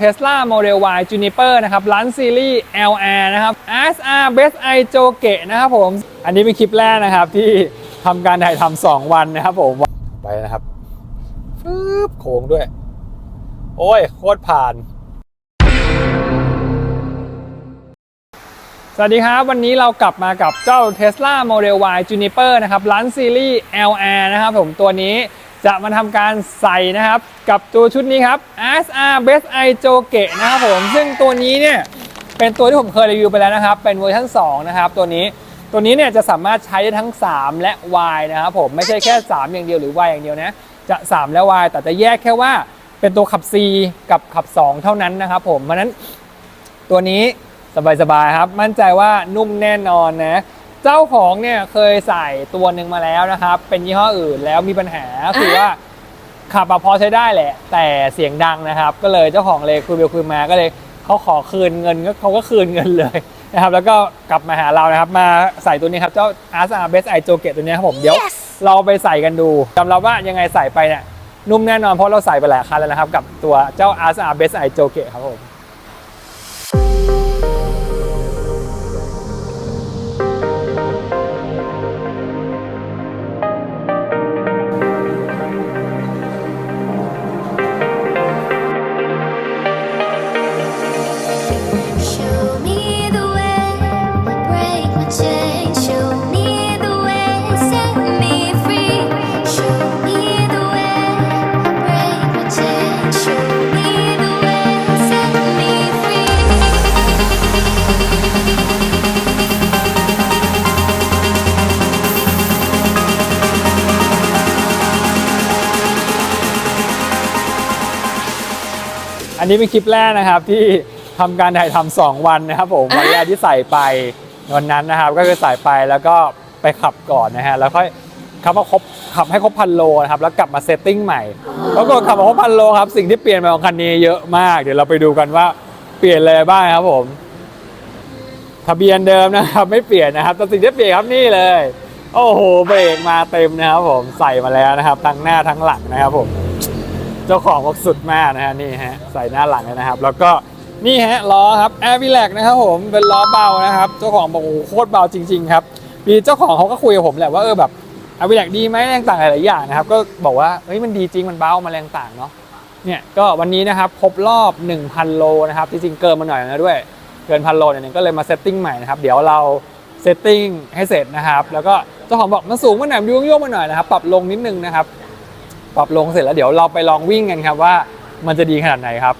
Tesla Model Y Juniper นะครับลันซีรีส์ LR นะครับ SR Best I j o g e นะครับผม อันนี้เป็นคลิปแรกนะครับที่ทำการถ่ายทำสองวันนะครับผม ไปนะครับฟืบโค้งด้วย โอ้ย โคตรผ่าน สวัสดีครับ วันนี้เรากลับมากับเจ้า Tesla Model Y Juniper นะครับลันซีรีส์ LR นะครับผมตัวนี้ จะมาทำการใส่นะครับกับตัวชุดนี้ครับ SR Best I j o g e นะครับผมซึ่งตัวนี้เนี่ยเป็นตัวที่ผมเคยรีวิวไปแล้วนะครับ เป็นเวอร์ชัน2นะครับตัวนี้ตัวนี้เนี่ยจะสามารถใช้ได้ทั้ง 3 และ Y นะครับผมไม่ใช่แค่ 3 อย่างเดียวหรือ Y อย่างเดียวนะจะ 3 และ Y แต่จะแยกแค่ว่าเป็นตัวขับ C กับขับ 2 เท่านั้นนะครับผมเพราะนั้นตัวนี้สบายๆครับ มั่นใจว่านุ่มแน่นอนนะ เจ้าของเนี่ยเคยใส่ตัวหนึ่งมาแล้วนะครับ เป็นยี่ห้ออื่นแล้วมีปัญหาคือว่าขับอะพอใช้ได้แหละ แต่เสียงดังนะครับ ก็เลยเจ้าของเลยคุยไปคุยมาก็เลยเขาขอคืนเงินก็เขาก็คืนเงินเลยนะครับ แล้วก็กลับมาหาเรานะครับ มาใส่ตัวนี้ครับเจ้า RSR Best I j o g e ตัวนี้ครับผมเดี๋ยว Yes เราไปใส่กันดูยอมรับว่ายังไงใส่ไปเนี่ยนุ่มแน่นอนเพราะเราใส่ไปหลายคันแล้วนะครับ กับตัวเจ้า RSR Best I j o g e ครับผม นนี้เป็นคลิปแรกนะครับที่ทำการถ่ายทำสองวันนะครับผมวันแรกที่ใส่ไปวันนั้นนะครับ ก็คือใส่ไปแล้วก็ไปขับก่อนนะฮะแล้วค่อยขับมาครบขับให้ครบพันโลนะครับแล้วกลับมาเซตติ้งใหม่แล้วก็ขับมาครบพันโลครับสิ่งที่เปลี่ยนไปของคันนี้เยอะมาก เดี๋ยวเราไปดูกันว่าเปลี่ยนอะไรบ้างครับผม ทะเบียนเดิมนะครับ ไม่เปลี่ยนนะครับแต่สิ่งที่เปลี่ยนครับนี่เลย โอ้โหเบรกมาเต็มนะครับผมใส่มาแล้วนะครับ ทั้งหน้าทั้งหลังนะครับผม เจ้าของบอกสุดมากนะฮะนี่ฮะใส่หน้าหลังเลยนะครับ แล้วก็นี่ฮะล้อครับแอร์วิแลกนะครับผมเป็นล้อเบานะครับ เจ้าของบอกโอ้โหโคตรเบาจริง ๆ ครับมีเจ้าของเขาก็คุยกับผมแหละว่าเออแบบแอร์วิแลกดีไหมแรงต่างหลายๆอย่างนะครับ ก็บอกว่าเฮ้ยมันดีจริงมันเบามาแรงต่างเนาะเนี่ยก็วันนี้นะครับครบรอบ 1,000 โลนะครับจริงๆเกินมาหน่อยนะด้วยเกินพันโลเนี่ยก็เลยมาเซตติ้งใหม่นะครับเดี๋ยวเราเซตติ้งให้เสร็จนะครับแล้วก็เจ้าของบอกมันสูงมาหน่อยยุ่งโยกมาหน่อยนะครับปรับลงนิดนึงนะครับ ปรับลงเสร็จแล้วเดี๋ยวเราไปลองวิ่งกันครับว่ามันจะดีขนาดไหนครับ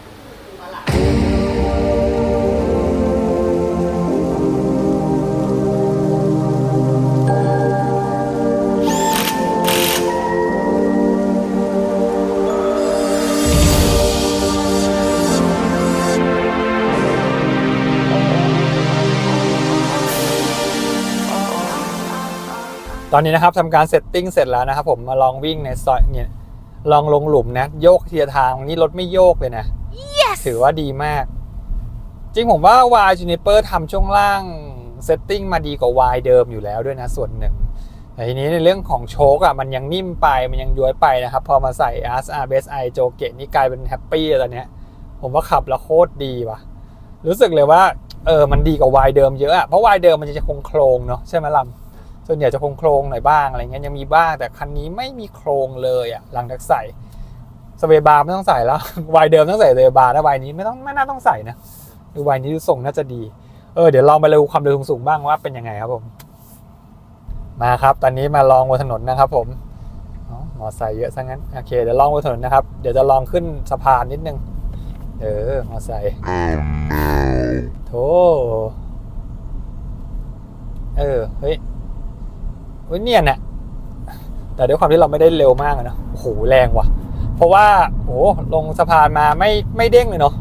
ตอนนี้นะครับทำการเซตติ้งเสร็จแล้วนะครับผมมาลองวิ่งในซอยเนี่ย ลองลงหลุมนะ โยกเทียร์ทางนี่รถไม่โยกเลยนะ Yes ถือว่าดีมาก จริงผมว่า Y Juniper ทำช่วงล่างเซตติ้งมาดีกว่า Y เดิมอยู่แล้วด้วยนะส่วนหนึ่งแต่ทีนี้ในเรื่องของโชคอะมันยังนิ่มไปมันยังย้วยไปนะครับ พอมาใส่ RSR Best I โจเกตนี่กลายเป็นแฮปปี้ตอนเนี้ยผมว่าขับแล้วโคตรดีว่ะ รู้สึกเลยว่าเออมันดีกว่า Y เดิมเยอะอะเพราะ Y เดิมมันจะคงโครงเนาะใช่ไหมลำ ส่วนใหญ่จะคงโครงหน่อยบ้างอะไรเงี้ยยังมีบ้างแต่คันนี้ไม่มีโครงเลยอะหลังจากใส่สเวบาร์ไม่ต้องใส่แล้ววายเดิมต้องใส่สเวบาร์นะวายนี้ไม่ต้องไม่น่าต้องใส่นะดูวายนี้ดูทรงน่าจะดีเออเดี๋ยวลองไปเร็วความเร็วสูงๆบ้างว่าเป็นยังไงครับผม มาครับ ตอนนี้มาลองบนถนนนะครับ ผมอ๋อมอไซค์เยอะซะงั้นโอเคเดี๋ยวลองบนถนนนะครับ เดี๋ยวจะลองขึ้นสะพานนิดนึง เออมอไซค์โธ่เออเฮ้ย เฮ้ยเนี่ยน่ะแต่ด้วยความที่เราไม่ได้เร็วมากนะโอ้โหแรงว่ะ เพราะว่าโอ้ลงสะพานมาไม่ไม่เด้งเลยเนาะ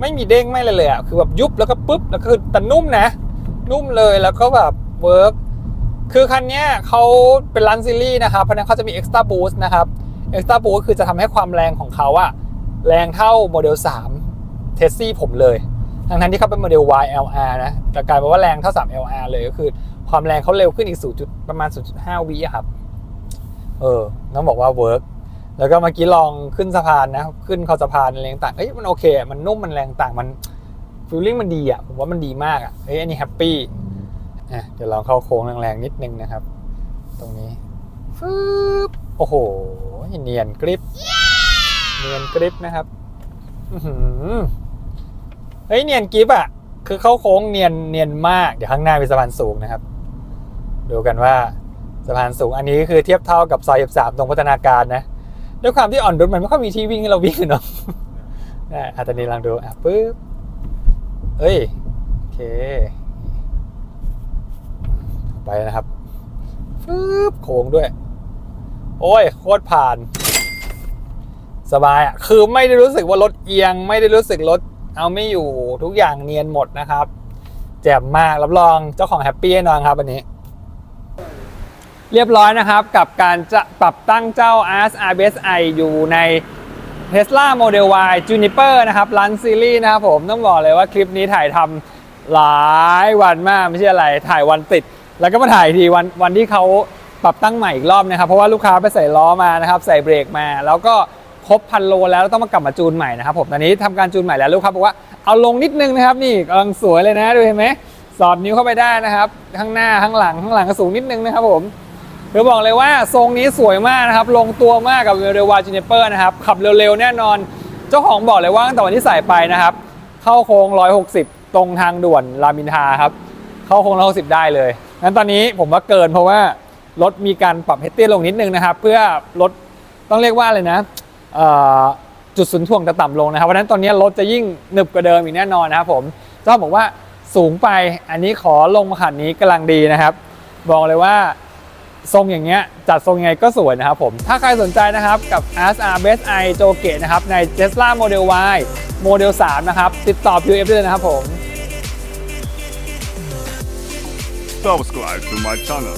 ไม่มีเด้งไม่เลยเลยอะคือแบบยุบแล้วก็ปุ๊บแล้วคือแต่นุ่มนะ นุ่มเลยแล้วก็แบบเวิร์กคือคันนี้เขาเป็นรันซีรีส์นะครับเพราะนั้นเขาจะมี Extra Boost นะครับ Extra Boost คือจะทำให้ความแรงของเขาอะแรงเท่าโมเดล3เทสซี่ผมเลย ทั้งทั้งที่เขาเป็นโมเดล YLR นะแต่กลายเป็นว่าแรงเท่า 3LR เลยก็คือ ความแรงเขาเร็วขึ้นอีก0จุดประมาณ0.5วิครับ เออต้องบอกว่าเวิร์กแล้วก็เมื่อกี้ลองขึ้นสะพานนะ ขึ้นคอสะพานอะไรต่างเอ้ยมันโอเค มันนุ่มมันแรงต่างมันฟีลลิ่งมันดีอะผมว่ามันดีมากอะเอ้ยอันนี้แฮปปี้อะเดี๋ยวลองเข้าโค้งแรงๆนิดนึงนะครับ ตรงนี้ฟึบโอ้โหเนียนกริปเนียนกริปนะครับอื้อหือเฮ้ยเนียนกริปอะ คือเข้าโค้งเนียนเนียนมาก เดี๋ยวข้างหน้าเป็นสะพานสูงนะครับ ดูกันว่าสะพานสูงอันนี้คือเทียบเท่ากับซอย13ตรงพัฒนาการนะด้วยความที่อ่อนนุชมันไม่ค่อยมีที่วิ่งให้เราวิ่งอะเนาะได้อะตอนนี้ลองดูอะปึ๊บเอ้ยโอเค ไปนะครับปึ๊บโค้งด้วย โอ้ยโคตรผ่าน สบายอะคือไม่ได้รู้สึกว่ารถเอียง ไม่ได้รู้สึกรถเอาไม่อยู่ทุกอย่างเนียนหมดนะครับแจ่มมากรับรองเจ้าของแฮปปี้แน่นอนครับอันนี้ เรียบร้อยนะครับ กับการจะปรับตั้งเจ้า AS RBSI อยู่ใน Tesla Model Y Juniper นะครับรันซีรีส์นะครับผมต้องบอกเลยว่าคลิปนี้ถ่ายทำหลายวันมากไม่ใช่อะไรถ่ายวันติด แล้วก็มาถ่ายทีวันวันที่เขาปรับตั้งใหม่อีกรอบนะครับ เพราะว่าลูกค้าไปใส่ล้อมานะครับ ใส่เบรกมา แล้วก็ครบพันโลแล้วต้องมากลับมาจูนใหม่นะครับผมตอนนี้ทำการจูนใหม่แล้วลูกค้าบอกว่าเอาลงนิดนึงนะครับนี่กำลังสวยเลยนะดูเห็นไหมสอดนิ้วเข้าไปได้นะครับ ข้างหน้าข้างหลังข้างหลังก็สูงนิดนึงนะครับผม เดี๋ยวบอกเลยว่าทรงนี้สวยมากนะครับ ลงตัวมากกับเรวาจูเนเปอร์นะครับ ขับเร็วๆ แน่นอน เจ้าของบอกเลยว่าตั้งแต่วันที่ใส่ไปนะครับ เข้าโค้ง 160 ตรงทางด่วนรามินทาครับ เข้าโค้ง 160 ได้เลย งั้นตอนนี้ผมว่าเกินเพราะว่ารถมีการปรับเฮดเตี้ยลงนิดนึงนะครับ เพื่อลดต้องเรียกว่าอะไรนะจุดศูนย์ถ่วงจะต่ำลงนะครับเพราะฉะนั้นตอนนี้รถจะยิ่งหนึบกว่าเดิมอีกแน่นอนนะครับผมเจ้าบอกว่าสูงไปอันนี้ขอลงมาขันนี้กำลังดีนะครับ บอกเลยว่า ทรงอย่างเงี้ยจัดทรงยังไงก็สวยนะครับผม ถ้าใครสนใจนะครับกับ SR Best i โจเกะนะครับใน Tesla Model Y Model 3 นะครับ ติดต่อ PUF ได้เลยนะครับผม subscribe to my channel